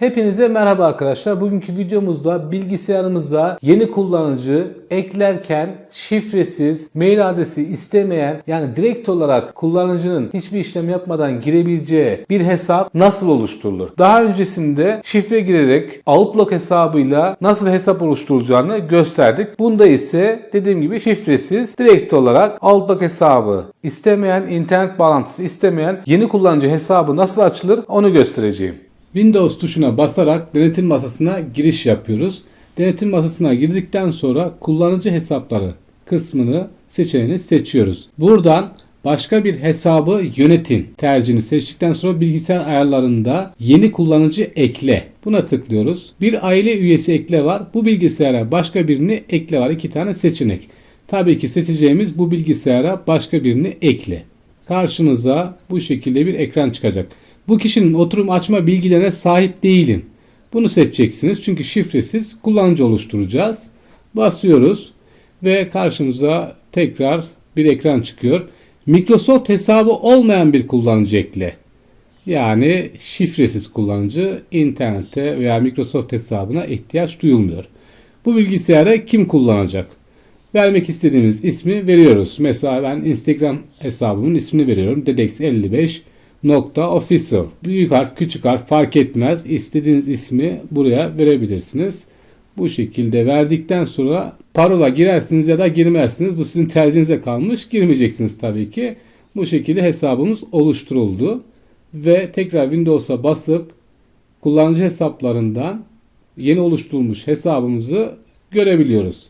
Hepinize merhaba arkadaşlar. Bugünkü videomuzda bilgisayarımızda yeni kullanıcı eklerken şifresiz, mail adresi istemeyen yani direkt olarak kullanıcının hiçbir işlem yapmadan girebileceği bir hesap nasıl oluşturulur? Daha öncesinde şifre girerek Outlook hesabıyla nasıl hesap oluşturulacağını gösterdik. Bunda ise dediğim gibi şifresiz direkt olarak Outlook hesabı istemeyen, internet bağlantısı istemeyen yeni kullanıcı hesabı nasıl açılır onu göstereceğim. Windows tuşuna basarak denetim masasına giriş yapıyoruz. Denetim masasına girdikten sonra kullanıcı hesapları kısmını seçeneğini seçiyoruz. Buradan başka bir hesabı yönetin tercihini seçtikten sonra bilgisayar ayarlarında yeni kullanıcı ekle. Buna tıklıyoruz. Bir aile üyesi ekle var. Bu bilgisayara başka birini ekle var. İki tane seçenek. Tabii ki seçeceğimiz bu bilgisayara başka birini ekle. Karşımıza bu şekilde bir ekran çıkacak. Bu kişinin oturum açma bilgilerine sahip değilim. Bunu seçeceksiniz çünkü şifresiz kullanıcı oluşturacağız. Basıyoruz ve karşımıza tekrar bir ekran çıkıyor. Microsoft hesabı olmayan bir kullanıcı ekle. Yani şifresiz kullanıcı internette veya Microsoft hesabına ihtiyaç duyulmuyor. Bu bilgisayarı kim kullanacak? Vermek istediğimiz ismi veriyoruz. Mesela ben Instagram hesabımın ismini veriyorum. Dedex55 nokta official. Büyük harf küçük harf fark etmez. İstediğiniz ismi buraya verebilirsiniz. Bu şekilde verdikten sonra parola girersiniz ya da girmezsiniz. Bu sizin tercihinize kalmış. Girmeyeceksiniz tabii ki. Bu şekilde hesabımız oluşturuldu. Ve tekrar Windows'a basıp kullanıcı hesaplarından yeni oluşturulmuş hesabımızı görebiliyoruz.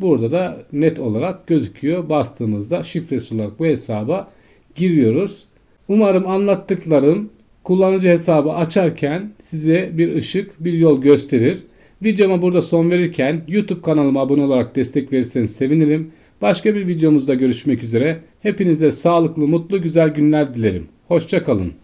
Burada da net olarak gözüküyor. Bastığımızda şifresi olarak bu hesaba giriyoruz. Umarım anlattıklarım kullanıcı hesabı açarken size bir ışık, bir yol gösterir. Videoma burada son verirken YouTube kanalıma abone olarak destek verirseniz sevinirim. Başka bir videomuzda görüşmek üzere. Hepinize sağlıklı, mutlu, güzel günler dilerim. Hoşçakalın.